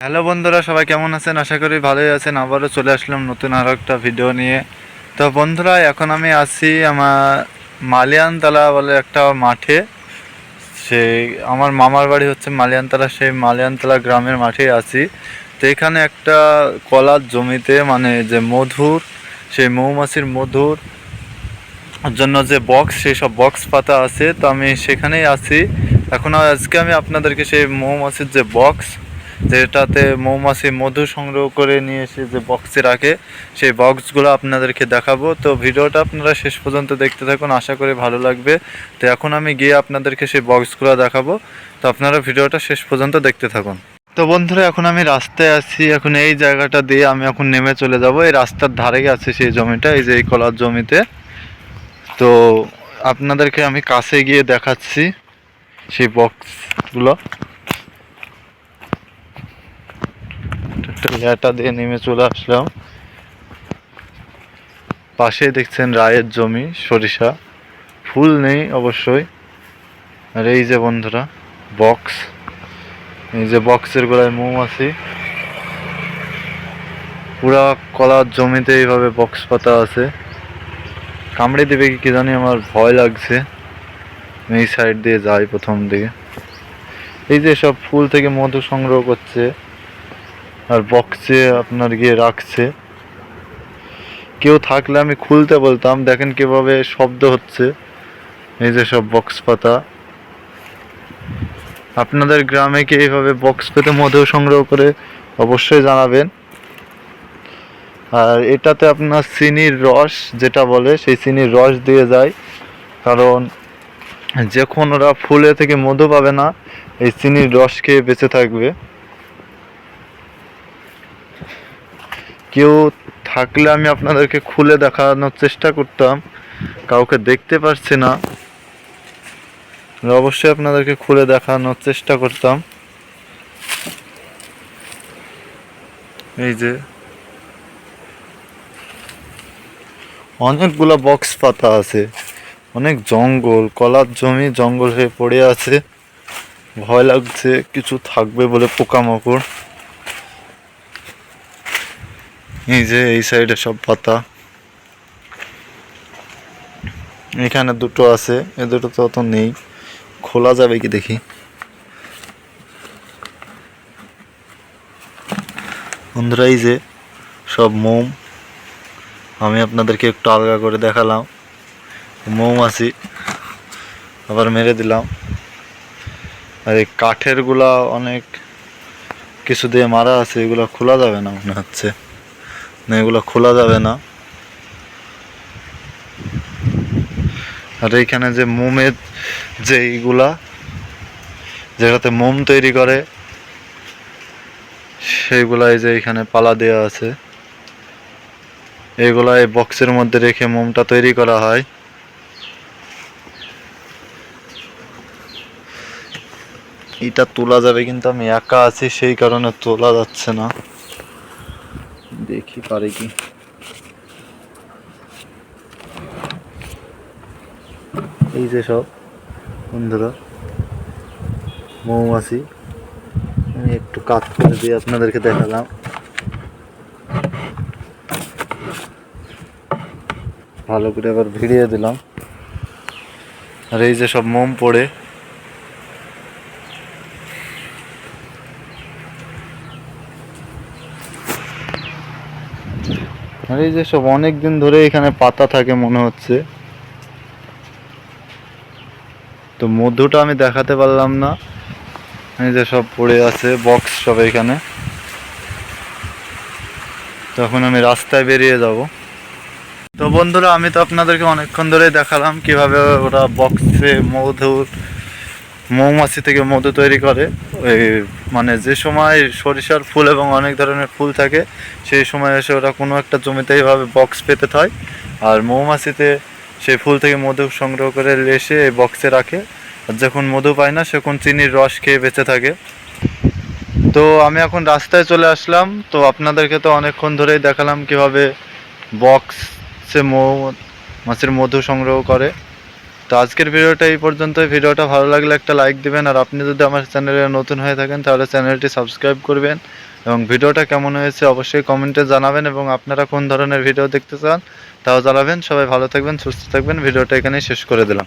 Hello বন্ধুরা, সবাই কেমন আছেন? আশা করি ভালোই আছেন। আবারও চলে আসলাম নতুন আরও একটা ভিডিও নিয়ে। তো বন্ধুরা, এখন আমি আছি আমার মালিয়ানতলা বলে একটা মাঠে। সেই আমার মামার বাড়ি হচ্ছে মালিয়ানতলা, সেই মালিয়ানতলা গ্রামের মাঠে আছি। তো এখানে একটা কলার জমিতে মানে যে মধুর, সেই মৌমাছির মধুর জন্য যে বক্স সেই সব বক্স পাতা আছে। তো আমি সেখানেই আছি। এখন আজকে আমি আপনাদেরকে সেই মৌমাছির যে বক্স যেটাতে মৌমাছি মধু সংগ্রহ করে নিয়ে এসে যে বক্সে রাখে, সেই বক্সগুলো আপনাদেরকে দেখাবো। তো ভিডিওটা আপনারা শেষ পর্যন্ত দেখতে থাকুন, আশা করি ভালো লাগবে। তো এখন আমি গিয়ে আপনাদেরকে সেই বক্সগুলো দেখাবো। তো আপনারা ভিডিওটা শেষ পর্যন্ত দেখতে থাকুন। তো বন্ধুরা, এখন আমি রাস্তায় আছি। এখন এই জায়গাটা দিয়ে আমি এখন নেমে চলে যাব। এই রাস্তার ধারে আছে সেই জমিটা, এই যে এই কলার জমিতে। তো আপনাদেরকে আমি কাছে গিয়ে দেখাচ্ছি সেই বক্সগুলো একটা ল্যাটা দিয়ে নেমে চলে আসলাম। পাশে দেখছেন রায়ের জমি, সরিষা। ফুল নেই অবশ্যই। আর এই যে বন্ধুরা, বক্স। এই যে বক্সের গোড়ায় মৌমাছি। পুরা কলার জমিতে এইভাবে বক্স পাতা আছে। কামড়ে দেবে কি কি জানি আমার ভয় লাগছে। এই সাইড দিয়ে যাই প্রথম দিকে। এই যে সব ফুল থেকে মধু সংগ্রহ করছে। আর বক্সে আপনার গিয়ে রাখছে। কেউ থাকলে আমি খুলতে বলতাম, দেখেন কীভাবে শব্দ হচ্ছে। এই যে সব বক্স পাতা। আপনাদের গ্রামে কি এইভাবে বক্স পেতে মধু সংগ্রহ করে? অবশ্যই জানাবেন। আর এটাতে আপনার চিনির রস যেটা বলে, সেই চিনির রস দিয়ে যায়। কারণ যখন ওরা ফুলে থেকে মধু পাবে না, এই চিনির রস খেয়ে বেঁচে থাকবে। কেউ থাকলে আমি আপনাদেরকে খুলে দেখানোর চেষ্টা করতাম। কাউকে দেখতে পারছি না। অবশ্যই আপনাদেরকে খুলে দেখানোর চেষ্টা করতাম। এই যে। অনেকগুলা বক্স পাতা আছে। অনেক জঙ্গল, কলার জমি জঙ্গল হয়ে পড়ে আছে। ভয় লাগছে, কিছু থাকবে বলে পোকামাকড়। এই যে এই সাইডে সব পাতা। এখানে দুটো আছে, এ দুটো তো অত নেই। খোলা যাবে কি দেখি? বন্ধুরা, এই যে সব মোম। আমি আপনাদেরকে একটু আলগা করে দেখালাম। মৌমাছি আবার মেরে দিলাম। আর এই কাঠেরগুলা অনেক কিছু দিয়ে মারা আছে, এগুলো খোলা যাবে না মনে হচ্ছে। এগুলো খোলা যাবে না। আর এইখানে যে মোমের যে এইগুলা, যেটাতে মোম তৈরি করে, সেইগুলাই যে এখানে পালা দেওয়া আছে। এগুলা এই বক্সের মধ্যে রেখে মোমটা তৈরি করা হয়। এটা তোলা যাবে কিন্তু আমি একা আছি, সেই কারণে তোলা যাচ্ছে না। দেখি পারে কি? এই যে সব, বন্ধুরা, মৌমাছি, আমি একটু কাজ করে দিয়ে আপনাদেরকে দেখালাম। ভালো করে আবার ভিড়িয়ে দিলাম। আর এই যে সব মোম পড়ে আর এই যে সব অনেক দিন ধরে এখানে পাতা থাকে মনে হচ্ছে। তো মধুটা আমি দেখাতে পারলাম না। এই যে সব পড়ে আছে বক্স সব এখানে। তখন আমি রাস্তায় বেরিয়ে যাব। তো বন্ধুরা, আমি তো আপনাদেরকে অনেকক্ষণ ধরে দেখালাম কীভাবে ওরা বক্সে মধুর মৌমাছি থেকে মধু তৈরি করে। ওই মানে যে সময় সরিষার ফুল এবং অনেক ধরনের ফুল থাকে, সেই সময় এসে ওরা কোনো একটা জমিতে এইভাবে বক্স পেতে হয় আর মৌমাছিতে সেই ফুল থেকে মধু সংগ্রহ করে এসে এই বক্সে রাখে। আর যখন মধু পায় না, সেখন চিনির রস খেয়ে বেঁচে থাকে। তো আমি এখন রাস্তায় চলে আসলাম। তো আপনাদেরকে তো অনেকক্ষণ ধরেই দেখালাম কীভাবে বক্সে মৌ, মাছের মধু সংগ্রহ করে। তো আজকের ভিডিওটা এই পর্যন্ত ভিডিওটা ভালো লাগলে একটা লাইক দিবেন। আর আপনি যদি আমার চ্যানেলে নতুন হয়ে থাকেন, তাহলে চ্যানেলটি সাবস্ক্রাইব করবেন। এবং ভিডিওটা কেমন হয়েছে অবশ্যই কমেন্টে জানাবেন। এবং আপনারা কোন ধরনের ভিডিও দেখতে চান, তাও জানাবেন। সবাই ভালো থাকবেন, সুস্থ থাকবেন। ভিডিওটা এখানেই শেষ করে দিলাম।